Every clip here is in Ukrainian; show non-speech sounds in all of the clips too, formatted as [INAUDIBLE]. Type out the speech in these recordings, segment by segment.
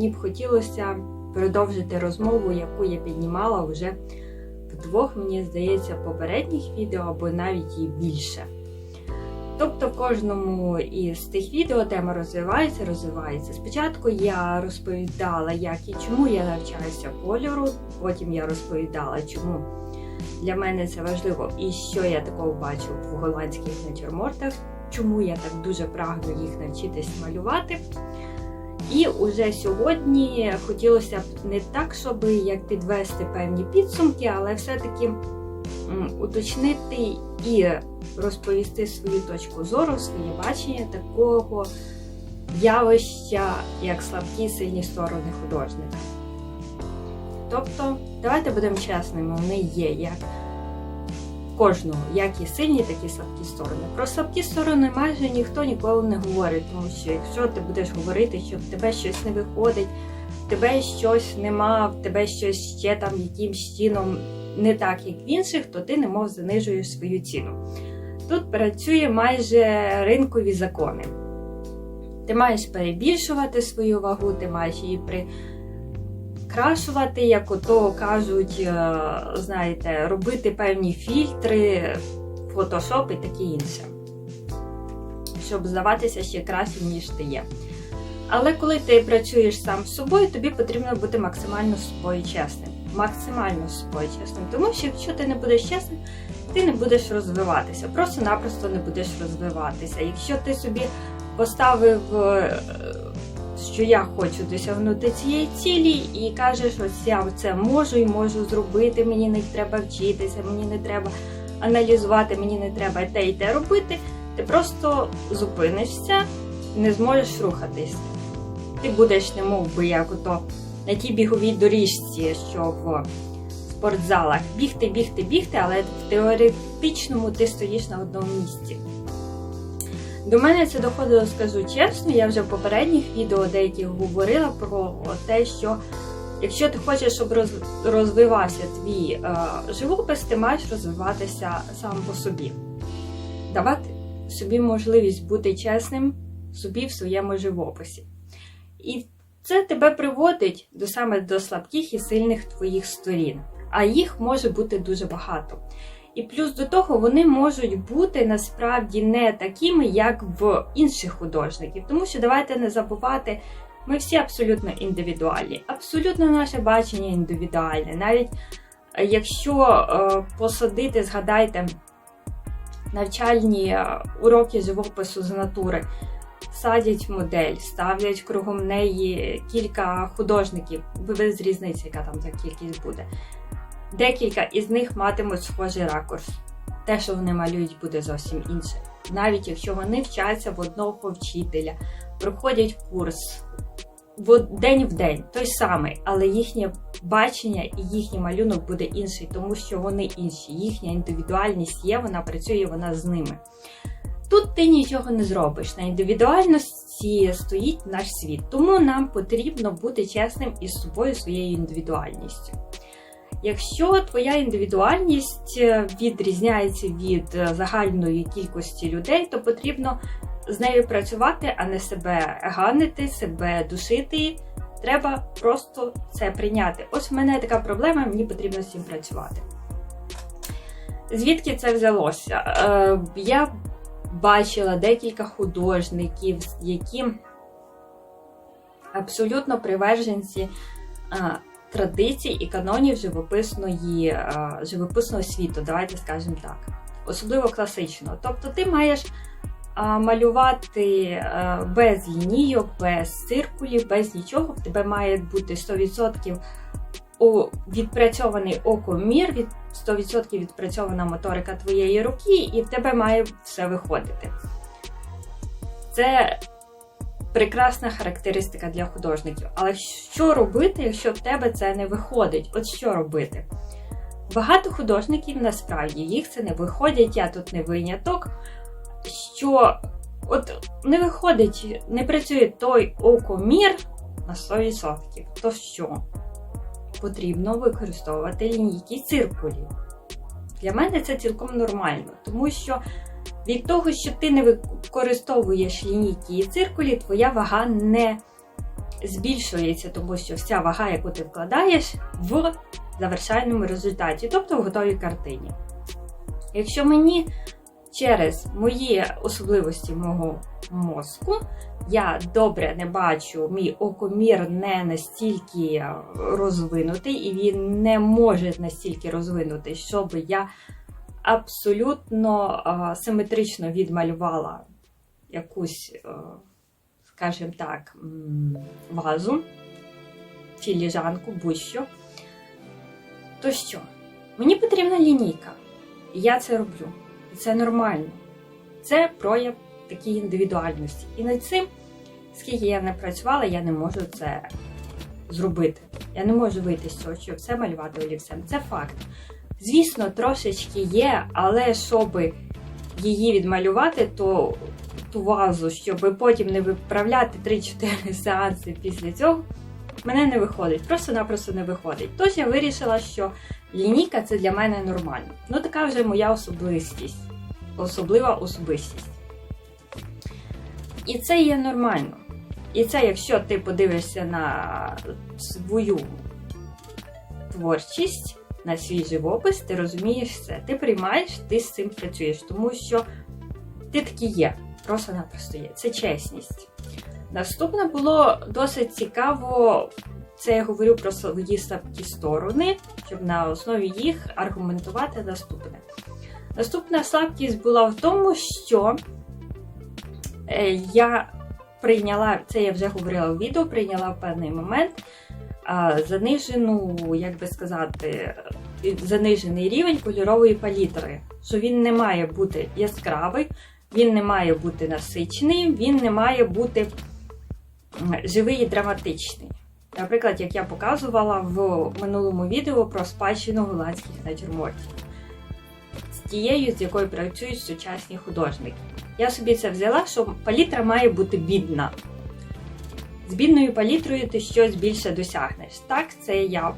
мені б хотілося продовжити розмову, яку я піднімала вже в двох, мені здається, попередніх відео або навіть і більше. Тобто в кожному із тих відео тема розвивається, розвивається. Спочатку я розповідала, як і чому я навчаюся кольору, потім я розповідала, чому для мене це важливо і що я такого бачу в голландських натюрмортах, чому я так дуже прагну їх навчитись малювати. І уже сьогодні хотілося б не так, щоб як підвести певні підсумки, але все-таки уточнити і розповісти свою точку зору, своє бачення такого явища, як слабкі сильні сторони художника. Тобто, давайте будемо чесними, вони є як кожного, як і сильні, так і слабкі сторони. Про слабкі сторони майже ніхто ніколи не говорить, тому що якщо ти будеш говорити, що в тебе щось не виходить, в тебе щось нема, в тебе щось ще там якимсь чином не так, як в інших, то ти немов занижуєш свою ціну. Тут працює майже ринкові закони. Ти маєш перебільшувати свою вагу, ти маєш її прикрашувати, як ото кажуть, е, знаєте, робити певні фільтри, фотошоп і таке інше. Щоб здаватися ще краще, ніж ти є. Але коли ти працюєш сам з собою, тобі потрібно бути максимально з собою чесним. Максимально з собою чесним. Тому що якщо ти не будеш чесним, ти не будеш розвиватися. Просто-напросто не будеш розвиватися. Якщо ти собі поставив, е, що я хочу досягнути цієї цілі, і кажеш, ось я це можу і можу зробити, мені не треба вчитися, мені не треба аналізувати, мені не треба те і те робити, ти просто зупинишся, не зможеш рухатись. Ти будеш, не мов би, як ото на тій біговій доріжці, що в спортзалах. Бігти, бігти, бігти, але в теоретичному ти стоїш на одному місці. До мене це доходило, скажу чесно, я вже в попередніх відео деяких говорила про те, що якщо ти хочеш, щоб розвивався твій е, живопис, ти маєш розвиватися сам по собі. Давати собі можливість бути чесним собі в своєму живописі. І це тебе приводить до саме до слабких і сильних твоїх сторін а їх може бути дуже багато. І плюс до того вони можуть бути насправді не такими, як в інших художників. Тому що давайте не забувати, ми всі абсолютно індивідуальні. Абсолютно наше бачення індивідуальне. Навіть е, якщо е, посадити, згадайте навчальні е, уроки живопису з натури. Садять модель, ставлять кругом неї кілька художників, без різниці, яка там за кількість буде. Декілька із них матимуть схожий ракурс. Те, що вони малюють, буде зовсім інше. Навіть якщо вони вчаться в одного вчителя, проходять курс в день в день, той самий, але їхнє бачення і їхній малюнок буде інший, тому що вони інші. Їхня індивідуальність є, вона працює, вона з ними. Тут ти нічого не зробиш. На індивідуальності стоїть наш світ, тому нам потрібно бути чесним із собою, своєю індивідуальністю. Якщо твоя індивідуальність е, відрізняється від е, загальної кількості людей, то потрібно з нею працювати, а не себе ганити, себе душити. Треба просто це прийняти. Ось в мене така проблема, мені потрібно з цим працювати. Звідки це взялося? Е, я бачила декілька художників, які абсолютно приверженці традицій і канонів живописної, е, живописного світу, давайте скажемо так. Особливо класичного. Тобто ти маєш малювати е, без лінійок, без циркулів, без нічого. В тебе має бути 100% відпрацьований окомір, від 100% відпрацьована моторика твоєї руки, і в тебе має все виходити. Це прекрасна характеристика для художників. Але що робити, якщо в тебе це не виходить? От що робити? Багато художників насправді їх це не виходить, я тут не виняток. Що от не виходить, не працює той окомір на 100%. То що? Потрібно використовувати лінійки циркулів. Для мене це цілком нормально, тому що від того, що ти не використовуєш лінійки і циркулі, твоя вага не збільшується, тому що вся вага, яку ти вкладаєш, в завершальному результаті, тобто в готовій картині. Якщо мені через мої особливості мого мозку я добре не бачу, мій окомір не настільки розвинутий, і він не може настільки розвинутий, щоб я абсолютно а, симетрично відмалювала якусь, а, скажімо так, вазу, філіжанку, будь-що. То що? Мені потрібна лінійка. І я це роблю. І це нормально. Це прояв такій індивідуальності. І над цим, скільки я не працювала, я не можу це зробити. Я не можу вийти з цього, щоб все малювати олівцем. Це факт. Звісно, трошечки є, але щоб її відмалювати, то ту вазу, щоб потім не виправляти 3-4 [LAUGHS] сеанси після цього, мене не виходить. Просто-напросто не виходить. Тож я вирішила, що лінійка це для мене нормально. Ну, така вже моя особистість, особлива особистість. І це є нормально. І це, якщо ти подивишся на свою творчість, на свій живопис, ти розумієш це. Ти приймаєш, ти з цим працюєш, тому що ти такий є. Просто-напросто є. Це чесність. Наступне було досить цікаво. Це я говорю про свої слабкі сторони, щоб на основі їх аргументувати наступне. Наступна слабкість була в тому, що е, я прийняла, це я вже говорила в відео, прийняла в певний момент занижену, як би сказати, занижений рівень кольорової палітри. Що він не має бути яскравий, він не має бути насичений, він не має бути живий і драматичний. Наприклад, як я показувала в минулому відео про спадщину голландських натюрмортів. З тією, з якою працюють сучасні художники. Я собі це взяла, що палітра має бути бідна. З бідною палітрою ти щось більше досягнеш. Так, це я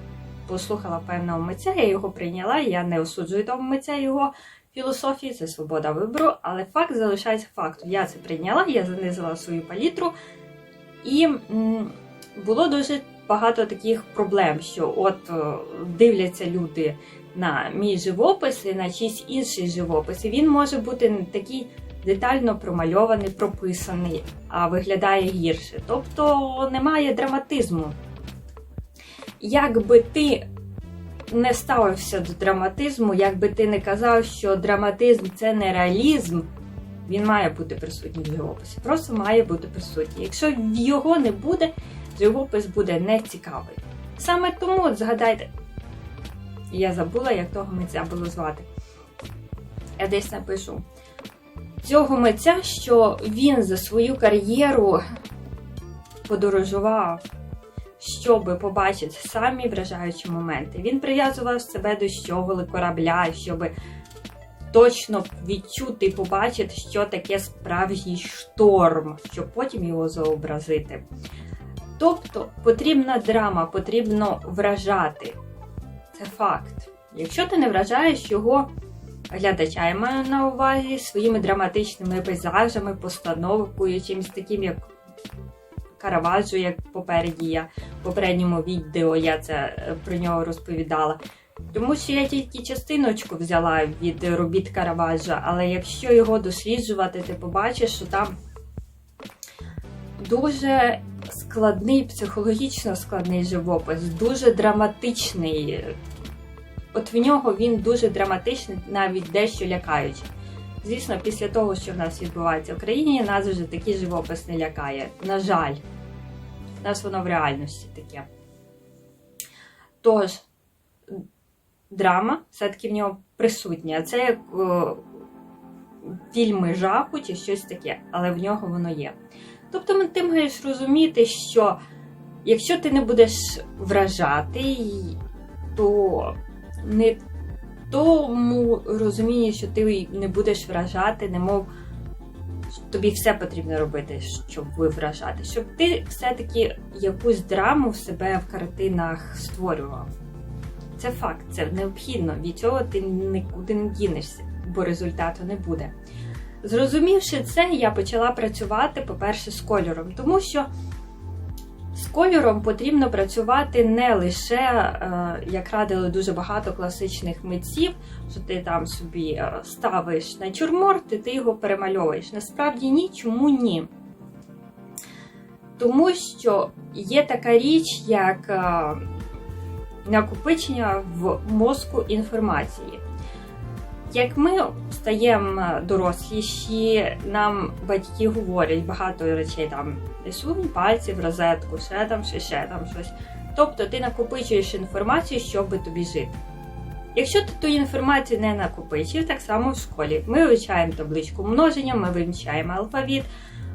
послухала певного митця, я його прийняла, я не осуджую того митця його філософії, це свобода вибору, але факт залишається фактом. Я це прийняла, я занизила свою палітру, і було дуже багато таких проблем, що от е, дивляться люди на мій живопис і на чийсь інший живопис, і він може бути такий детально промальований, прописаний, а виглядає гірше. Тобто немає драматизму. Якби ти не ставився до драматизму, якби ти не казав, що драматизм це не реалізм, він має бути присутній в живописі. Просто має бути присутній. Якщо його не буде, живопис буде нецікавий. Саме тому, згадайте, я забула, як того митця було звати. Я десь напишу. Цього митця, що він за свою кар'єру подорожував, щоб побачити самі вражаючі моменти. Він прив'язував себе до щоголи корабля, щоб точно відчути і побачити, що таке справжній шторм, щоб потім його зобразити. Тобто потрібна драма, потрібно вражати. Це факт. Якщо ти не вражаєш його глядача, я маю на увазі своїми драматичними пейзажами, постановкою, чимось таким, як Караваджо, як попереді я в попередньому відео я це е, про нього розповідала. Тому що я тільки частиночку взяла від робіт Караваджа, але якщо його досліджувати, ти побачиш, що там дуже складний, психологічно складний живопис, дуже драматичний. От в нього він дуже драматичний, навіть дещо лякаючий. Звісно, після того, що в нас відбувається в країні, нас вже такий живопис не лякає. На жаль, у нас воно в реальності таке. Тож, драма все-таки в нього присутня. Це як о, фільми жаху чи щось таке, але в нього воно є. Тобто ти маєш розуміти, що якщо ти не будеш вражати, то не в тому розумінні, що ти не будеш вражати, немов тобі все потрібно робити, щоб ви вражати, щоб ти все-таки якусь драму в себе в картинах створював. Це факт, це необхідно. Від цього ти нікуди не дінешся, бо результату не буде. Зрозумівши це, я почала працювати, по-перше, з кольором, тому що з кольором потрібно працювати не лише, е, як радили дуже багато класичних митців, що ти там собі е, ставиш натюрморт і ти його перемальовуєш. Насправді ні, чому ні? Тому що є така річ, як е, накопичення в мозку інформації. Як ми стаємо доросліші, нам батьки говорять багато речей там сунь пальці в розетку, ще там, ще, ще там щось. Тобто ти накопичуєш інформацію, щоб тобі жити. Якщо ти ту інформацію не накопичив, так само в школі. Ми вивчаємо табличку множення, ми вивчаємо алфавіт,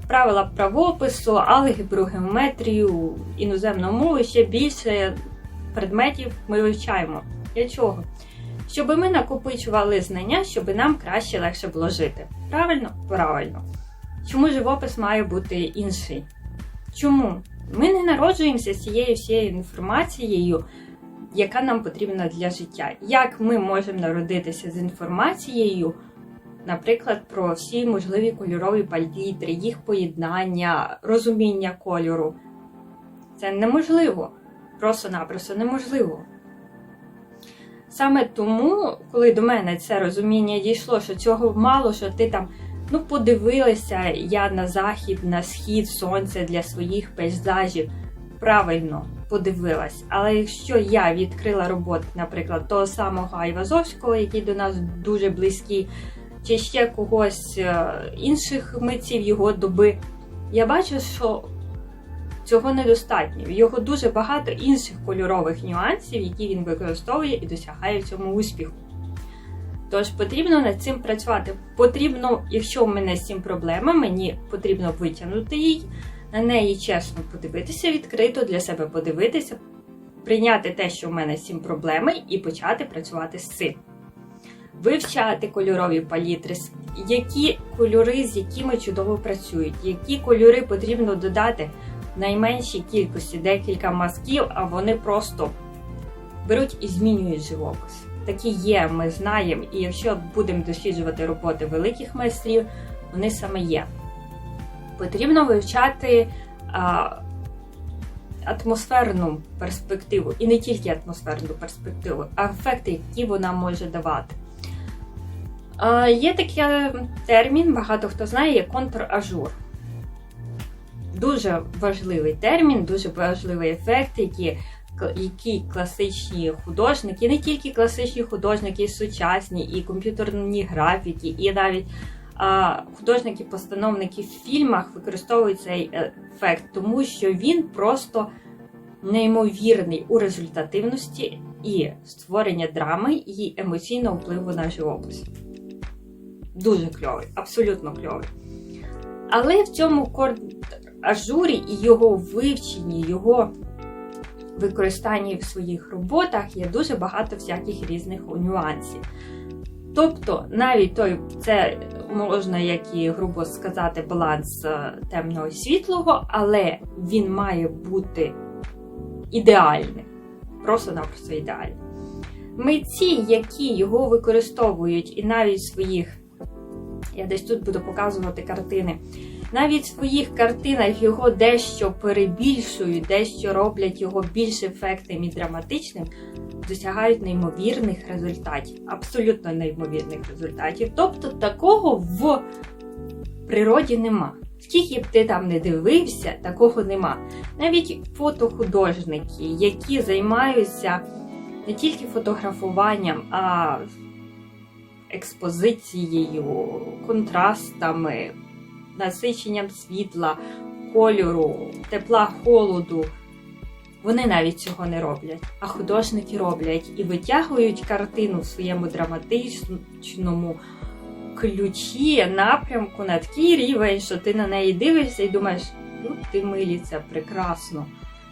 правила правопису, алгебру, геометрію, іноземну мову, ще більше предметів ми вивчаємо. Для чого? Щоб ми накопичували знання, щоб нам краще легше було жити. Правильно? Правильно. Чому живопис має бути інший? Чому? Ми не народжуємося з цією всією інформацією, яка нам потрібна для життя. Як ми можемо народитися з інформацією, наприклад, про всі можливі кольорові палітри, їх поєднання, розуміння кольору? Це неможливо. Просто-напросто неможливо. Саме тому, коли до мене це розуміння дійшло, що цього мало, що ти там ну подивилася я на захід, на схід сонця для своїх пейзажів. Правильно подивилась. Але якщо я відкрила роботи, наприклад, того самого Айвазовського, який до нас дуже близький, чи ще когось е, інших митців його доби, я бачу, що цього недостатньо. Його дуже багато інших кольорових нюансів, які він використовує і досягає в цьому успіху. Тож потрібно над цим працювати. Потрібно, якщо в мене з цим проблема, мені потрібно витягнути її, на неї чесно подивитися, відкрито для себе подивитися, прийняти те, що в мене з цим проблеми, і почати працювати з цим. Вивчати кольорові палітри, які кольори, з якими чудово працюють, які кольори потрібно додати найменшій кількості декілька мазків, а вони просто беруть і змінюють живопис такі є, ми знаємо, і якщо будемо досліджувати роботи великих майстрів, вони саме є. Потрібно вивчати а, атмосферну перспективу, і не тільки атмосферну перспективу, а ефекти, які вона може давати. А, Є такий термін, багато хто знає, як контр-ажур. Дуже важливий термін, дуже важливий ефект, який які класичні художники, не тільки класичні художники, і сучасні, і комп'ютерні графіки, і навіть а, художники-постановники в фільмах використовують цей ефект, тому що він просто неймовірний у результативності і створення драми і емоційного впливу на живопис. Дуже кльовий, абсолютно кльовий. Але в цьому ажурі і його вивченні, його використанні в своїх роботах є дуже багато всяких різних нюансів. Тобто, навіть той, це можна, як і грубо сказати, баланс е, темного і світлого, але він має бути ідеальним. Просто-напросто ідеальним. Митці, які його використовують, і навіть своїх, я десь тут буду показувати картини. Навіть в своїх картинах його дещо перебільшують, дещо роблять його більш ефектним і драматичним, досягають неймовірних результатів, абсолютно неймовірних результатів. Тобто такого в природі нема. Скільки б ти там не дивився, такого нема. Навіть фотохудожники, які займаються не тільки фотографуванням, а експозицією, контрастами насиченням світла, кольору, тепла, холоду. Вони навіть цього не роблять, а художники роблять і витягують картину в своєму драматичному ключі, напрямку на такий рівень, що ти на неї дивишся і думаєш, ну ти милі, це прекрасно,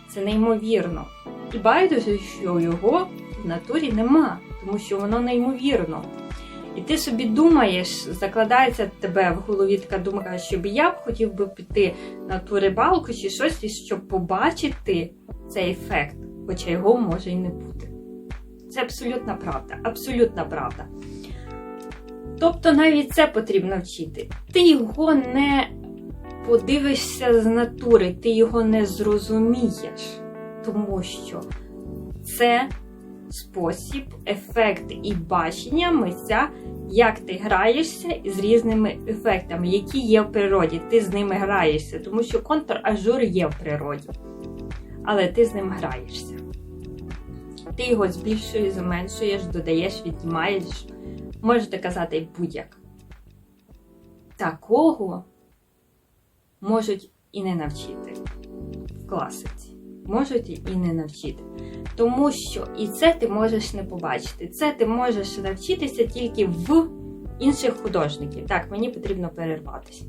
це неймовірно. І байдуже, що його в натурі нема, тому що воно неймовірно. І ти собі думаєш, закладається тебе в голові така думка, щоб я б хотів би піти на ту рибалку чи щось, щоб побачити цей ефект, хоча його може і не бути. Це абсолютна правда, абсолютна правда. Тобто навіть це потрібно вчити. Ти його не подивишся з натури, ти його не зрозумієш. Тому що це спосіб, ефект і бачення митця, як ти граєшся з різними ефектами, які є в природі. Ти з ними граєшся, тому що контр-ажур є в природі. Але ти з ним граєшся. Ти його збільшуєш, зменшуєш, додаєш, віднімаєш. Можете казати будь-як. Такого можуть і не навчити в класиці. Можуть і не навчити. Тому що і це ти можеш не побачити. Це ти можеш навчитися тільки в інших художників. Так, мені потрібно перерватися.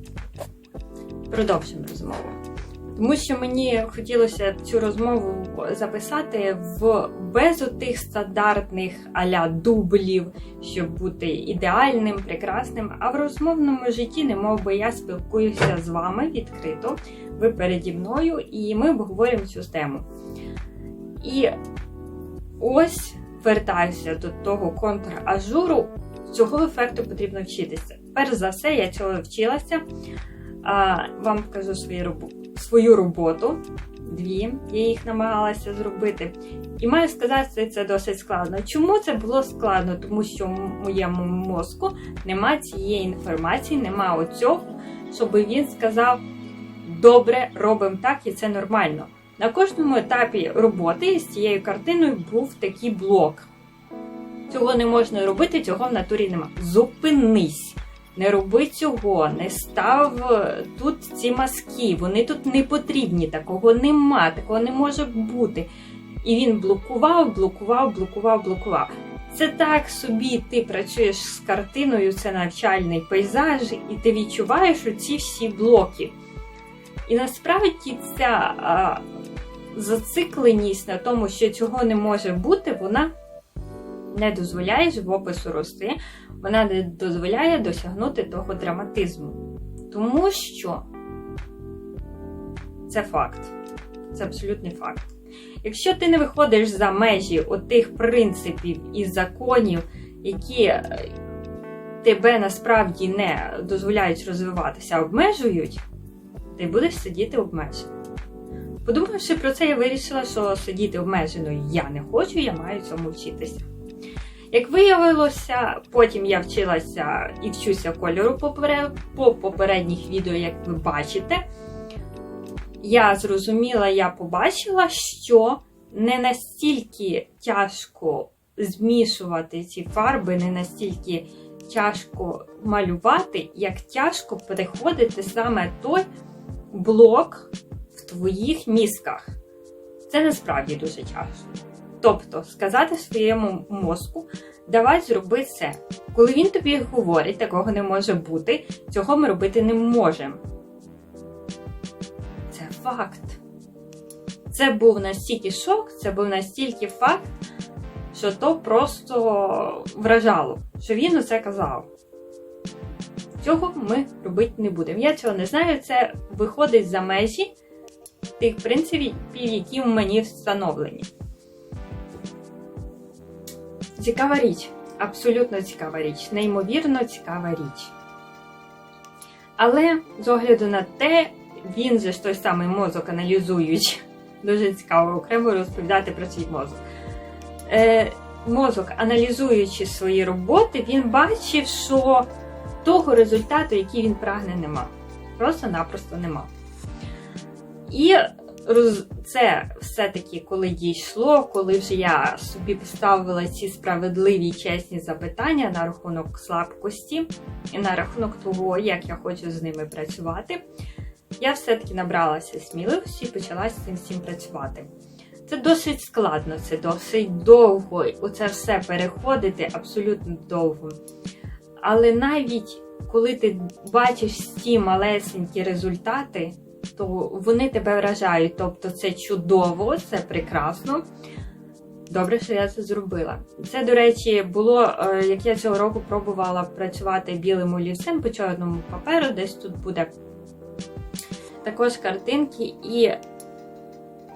Продовжимо розмову. Тому що мені хотілося цю розмову записати в без отих стандартних аля дублів, щоб бути ідеальним, прекрасним. А в розмовному житті, немов би я спілкуюся з вами відкрито, ви переді мною, і ми обговорюємо цю тему. І ось вертаюся до того контр-ажуру, цього ефекту потрібно вчитися. Перш за все, я цього вчилася. Вам покажу свою роботу свою роботу. Дві, я їх намагалася зробити. І маю сказати, це досить складно. Чому це було складно? Тому що в моєму мозку нема цієї інформації, нема оцього, щоб він сказав: добре, робимо так, і це нормально. На кожному етапі роботи з цією картиною був такий блок. Цього не можна робити, цього в натурі нема. Зупинись! Не роби цього, не став е, тут ці маски, вони тут не потрібні, такого нема, такого не може бути. І він блокував, блокував, блокував, блокував. Це так собі ти працюєш з картиною, це навчальний пейзаж, і ти відчуваєш оці всі блоки. І насправді ця а, зацикленість на тому, що цього не може бути, вона не дозволяє живопису рости, вона не дозволяє досягнути того драматизму. Тому що це факт. Це абсолютний факт. Якщо ти не виходиш за межі отих принципів і законів, які е, тебе насправді не дозволяють розвиватися, а обмежують, ти будеш сидіти обмежено. Подумавши про це, я вирішила, що сидіти обмежено я не хочу, я маю цьому вчитися. Як виявилося, потім я вчилася і вчуся кольору по попередніх відео, як ви бачите, я зрозуміла, я побачила, що не настільки тяжко змішувати ці фарби, не настільки тяжко малювати, як тяжко переходити саме той блок в твоїх мізках. Це насправді дуже тяжко. Тобто сказати своєму мозку, давай зроби це. Коли він тобі говорить, такого не може бути, цього ми робити не можемо. Це факт. Це був настільки шок, це був настільки факт, що то просто вражало, що він усе казав. Цього ми робити не будемо. Я цього не знаю, це виходить за межі тих принципів, які в мені встановлені. Цікава річ, абсолютно цікава річ, неймовірно цікава річ. Але з огляду на те, він же ж той самий мозок аналізуючи, дуже цікаво окремо розповідати про свій мозок. Е, Мозок, аналізуючи свої роботи, він бачив, що того результату, який він прагне, нема. Просто-напросто нема. І це все-таки, коли дійшло, коли вже я собі поставила ці справедливі чесні запитання на рахунок слабкості і на рахунок того, як я хочу з ними працювати, я все-таки набралася сміливості і почала з цим всім працювати. Це досить складно, це досить довго. Оце все переходити абсолютно довго. Але навіть коли ти бачиш ті малесенькі результати, то вони тебе вражають. Тобто це чудово, це прекрасно. Добре, що я це зробила. Це, до речі, було, е, як я цього року пробувала працювати білим олівцем по чорному паперу, десь тут буде також картинки. І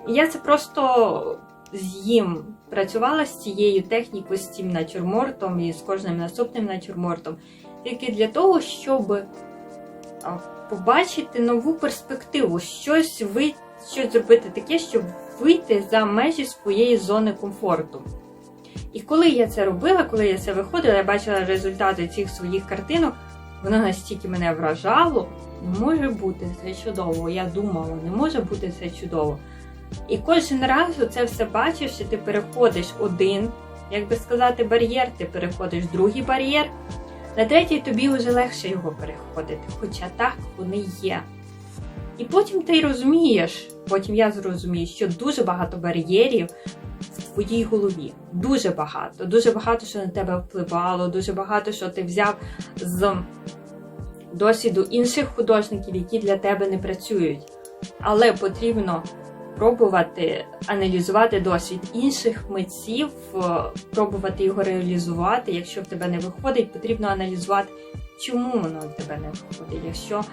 я це просто з їм працювала з цією технікою, з цим натюрмортом і з кожним наступним натюрмортом. Тільки для того, щоб побачити нову перспективу, щось ви щось зробити таке, щоб вийти за межі своєї зони комфорту. І коли я це робила, коли я це виходила, я бачила результати цих своїх картинок, воно настільки мене вражало. Не може бути це чудово. Я думала, не може бути це чудово. І кожен раз це все бачиш, і ти переходиш один, як би сказати, бар'єр, ти переходиш другий бар'єр. На третій тобі вже легше його переходити, хоча так вони є. І потім ти розумієш, потім я зрозумію, що дуже багато бар'єрів в твоїй голові. Дуже багато. Дуже багато, що на тебе впливало, дуже багато, що ти взяв з досвіду інших художників, які для тебе не працюють. Але потрібно пробувати аналізувати досвід інших митців, е, пробувати його реалізувати. Якщо в тебе не виходить, потрібно аналізувати, чому воно в тебе не виходить. Якщо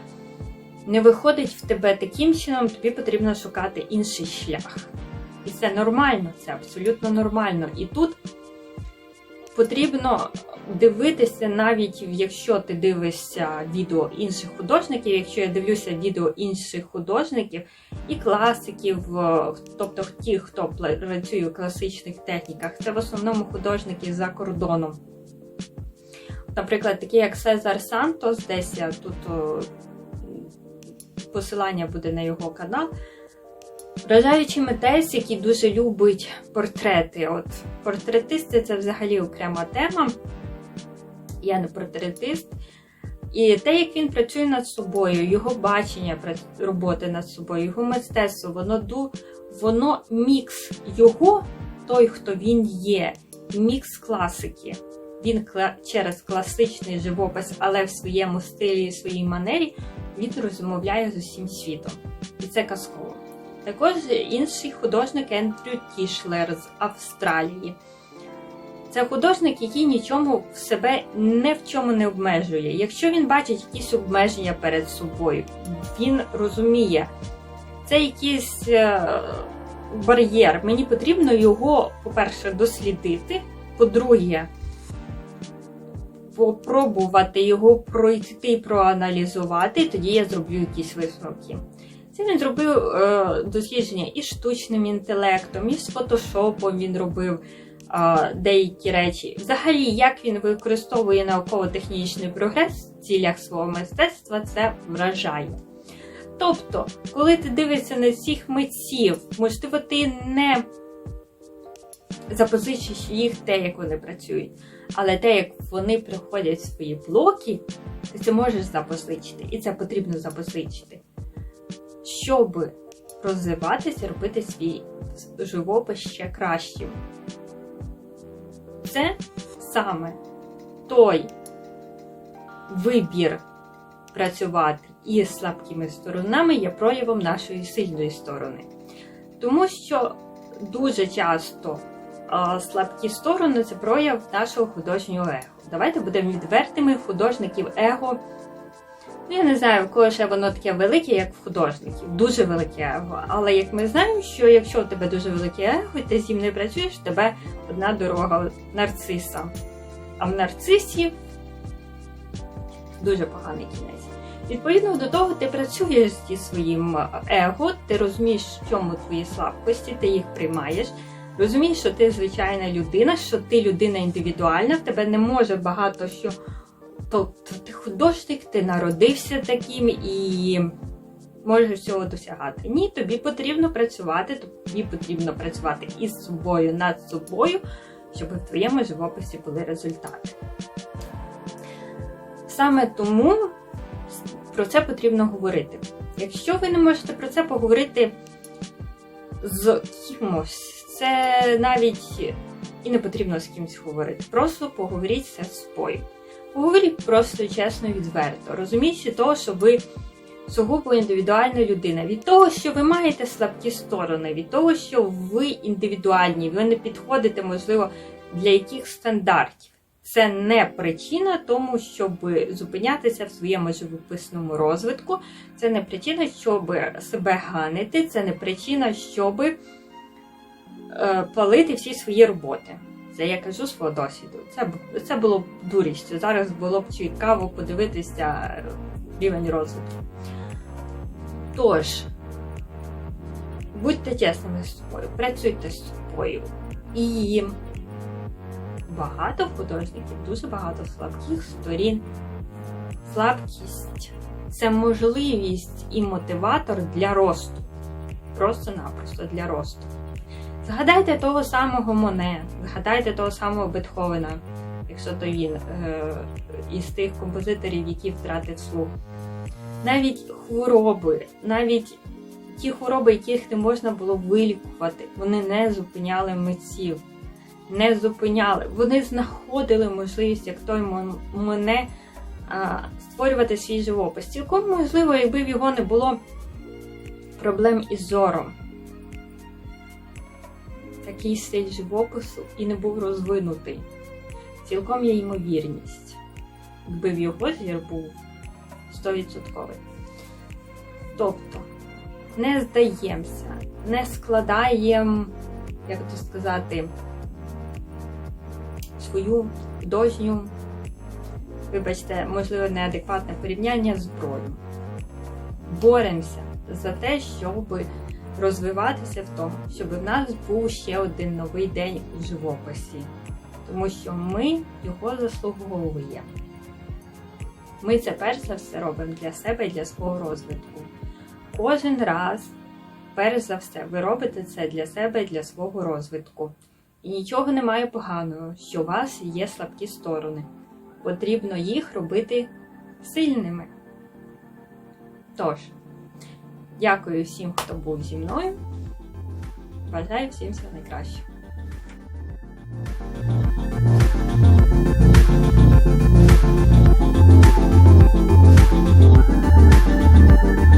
не виходить в тебе таким чином, тобі потрібно шукати інший шлях. І це нормально, це абсолютно нормально. І тут потрібно дивитися, навіть якщо ти дивишся відео інших художників, якщо я дивлюся відео інших художників і класиків, е, тобто ті, хто працює у класичних техніках, це в основному художники за кордоном. Наприклад, такі як Сезар Сантос, десь я тут посилання буде на його канал. Вражаючий митець, який дуже любить портрети. От Портретисти це взагалі окрема тема. Я не портретист. І те, як він працює над собою, його бачення роботи над собою, його мистецтво, воно воно мікс його, той, хто він є, мікс класики. Він через класичний живопис, але в своєму стилі і своїй манері він розмовляє з усім світом. І це казково. Також інший художник Ендрю Тішлер з Австралії. Це художник, який нічому в себе не в чому не обмежує. Якщо він бачить якісь обмеження перед собою, він розуміє, це якийсь е, бар'єр. Мені потрібно його, по-перше, дослідити. По-друге, попробувати його пройти, проаналізувати, і тоді я зроблю якісь висновки. Це він зробив е, дослідження і штучним інтелектом, і з фотошопом він робив е, деякі речі. Взагалі, як він використовує науково-технічний прогрес в цілях свого мистецтва, це вражає. Тобто, коли ти дивишся на цих митців, можливо, ти не запозичиш їх те, як вони працюють. Але те, як вони приходять в свої блоки, ти це можеш запозичити, і це потрібно запозичити щоб розвиватися, робити свій живопис ще кращим. Це саме той вибір працювати із слабкими сторонами є проявом нашої сильної сторони. Тому що дуже часто слабкі сторони це прояв нашого художнього его. Давайте будемо відвертими художників его. Ну, я не знаю, в кого ще воно таке велике, як в художників. Дуже велике его. Але як ми знаємо, що якщо у тебе дуже велике его, і ти з ним не працюєш, в тебе одна дорога нарциса. А в нарцисів дуже поганий кінець. Відповідно до того, ти працюєш зі своїм его, ти розумієш, в чому твої слабкості, ти їх приймаєш. Розумієш, що ти звичайна людина, що ти людина індивідуальна, в тебе не може багато що Тобто ти художник, ти народився таким і можеш цього досягати. Ні, тобі потрібно працювати, тобі потрібно працювати із собою, над собою, щоб в твоєму живописі були результати. Саме тому про це потрібно говорити. Якщо ви не можете про це поговорити з кимось, це навіть і не потрібно з кимось говорити. Просто поговоріть це з собою. Поговоріть просто чесно і відверто, розуміючи того, що ви сугубо індивідуальна людина, від того, що ви маєте слабкі сторони, від того, що ви індивідуальні, ви не підходите, можливо, для яких стандартів. Це не причина тому, щоб зупинятися в своєму живописному розвитку. Це не причина, щоб себе ганити, це не причина, щоб е, палити всі свої роботи. Це я кажу свого досвіду. Це це було б дурістю. Зараз було б цікаво подивитися рівень розвитку. Тож, будьте чесними з собою, працюйте з собою. І багато художників, дуже багато слабких сторін. Слабкість це можливість і мотиватор для росту. Просто-напросто для росту. Згадайте того самого Моне, згадайте того самого Бетховена, якщо то він е, із тих композиторів, які втратив слух. Навіть хвороби, навіть ті хвороби, яких не можна було вилікувати, вони не зупиняли митців, не зупиняли. Вони знаходили можливість, як той а, створювати свій живопис. Цілком можливо, якби в його не було проблем із зором. Такий стиль живопису і не був розвинутий. Цілком є ймовірність, якби в його зір був 100%. Тобто, не здаємося, не складаємо, як то сказати, свою художню, вибачте, можливо, неадекватне порівняння зброю. Боремося за те, щоб розвиватися в тому, щоб в нас був ще один новий день у живописі, тому що ми його заслуговуємо. Ми це перш за все робимо для себе і для свого розвитку. Кожен раз, перш за все, ви робите це для себе і для свого розвитку. І нічого немає поганого, що у вас є слабкі сторони. Потрібно їх робити сильними. Тож, дякую всім, хто був зі мною. Бажаю всім всього найкращого.